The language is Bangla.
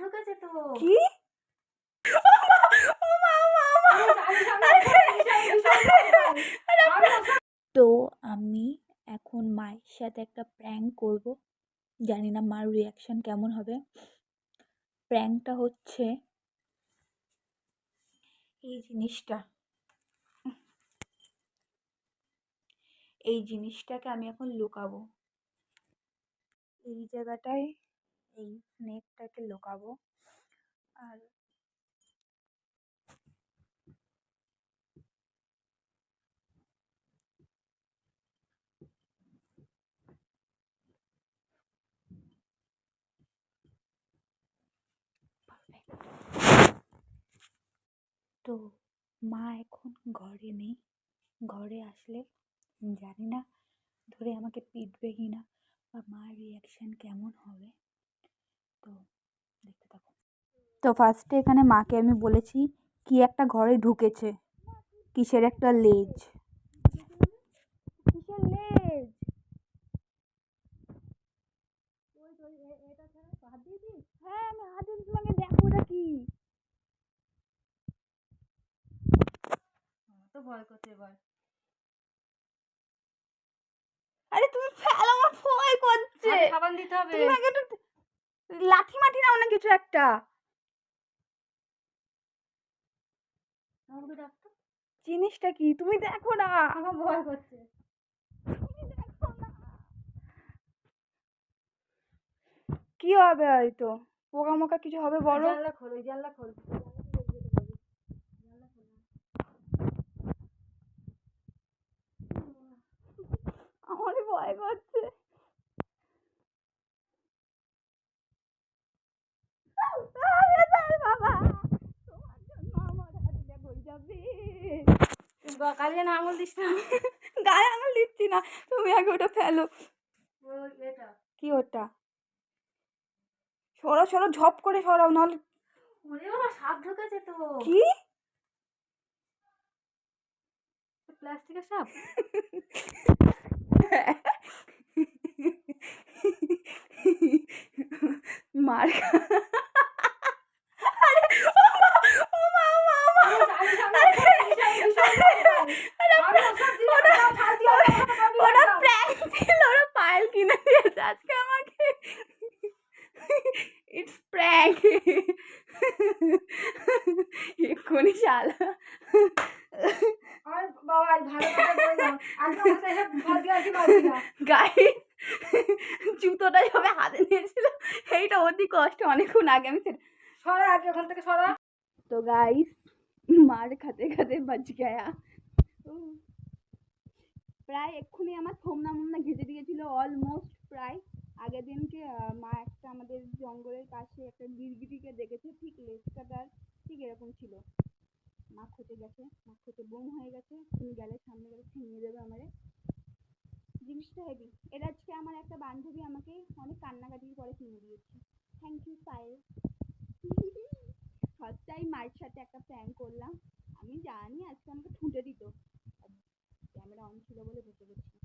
ঢুকেছে তো। কি। তো আমি এখন মায়ের সাথে একটা প্র্যাঙ্ক করব। জানি না মার রিয়াকশন কেমন হবে। প্র্যাঙ্কটা হচ্ছে এই জিনিসটা। এই জিনিসটাকে আমি এখন লুকাবো। এই জায়গাটায় এই স্নেকটাকে লুকাবো। আর তো মা এখন ঘরে নেই। ঘরে আসলে জানি না ধরে আমাকে পিটবে কি না বা মার রিয়াকশান কেমন হবে। তো দেখতে থাকো। তো ফার্স্টে এখানে মাকে আমি বলেছি কি একটা ঘরে ঢুকেছে? কিসের একটা লেজ? কিসের লেজ? হ্যাঁ আমি হাত দিয়েছি, মানে দেখো ওটা কি? তো ভয় করছে এবার। আরে তুমি ফেলো আমার ভয় করছে। সাবান দিতে হবে। তুমি আগে একটা। জিনিসটা কি? তুমি দেখো না। আমার ভয় করছে। কি হবে হয়তো? পোকা মোকা কিছু হবে বড় জানলা খোল ওই জানলা খোল আমারই ভয় করছে আরে তার বাবা তোমার জন্য আমার হাতটা গই যাবে না আঙুল দিস না। গায়ে আঙুল দিচ্ছি না তুমি আগে ওটা ফেলো। কি ওটা? সরো সরো ঝপ করে সরাও নাহলে ওরে বাবা সাপ ঢুকেছে তো। কি? প্লাস্টিকের সাপ? মার খা- আরে, ও মা, ও মা, ও মা, ও মা। আরে জানিস আমি বিশাল, বিশাল, বিশাল। আমি ওসব দিই না, ওটা ফাল দিয়ে ওটা ওটা দিয়ে ওরা দাও। প্র্যাঙ্ক ছিল ওরা পায়েল কিনে দিয়েছে আজকে আমাকে ইটস প্র্যাঙ্ক এক্ষুনি শালা। গায়ে জুতোটা সবে হাতে নিয়েছিল এইটা অতি কষ্ট। অনেকক্ষণ আগে আমি সরা আগে ওখান থেকে সরা। তো গাইস মার খাতে খাতে বাঁচ গায়া। প্রায় এক্ষুনি আমার থমনা মুমনা ঘেঁচে দিয়েছিল অলমোস্ট প্রায়। আগের দিনকে মা একটা আমাদের জঙ্গলের পাশে একটা গিরগিটিকে দেখেছে, ঠিক লেজটাটার ঠিক এরকম ছিল। মা খুঁজে গেছে মা খুঁজে বুম হয়ে গেছে, তুমি গেলে সামনে গেলে ছিনিয়ে দেবে আমারে। জিনিসটা হেভি। এটা আজকে আমার একটা বান্ধবী আমাকে অনেক কান্নাকাটির পরে কিনে দিয়েছে। Thank you Payel. First time মায়ের সাথে একটা প্র্যাঙ্ক করলাম। আমি জানি আজকে আমাকে ঠুঁটে দিত। ক্যামেরা অন ছিল বলে বসে গেছি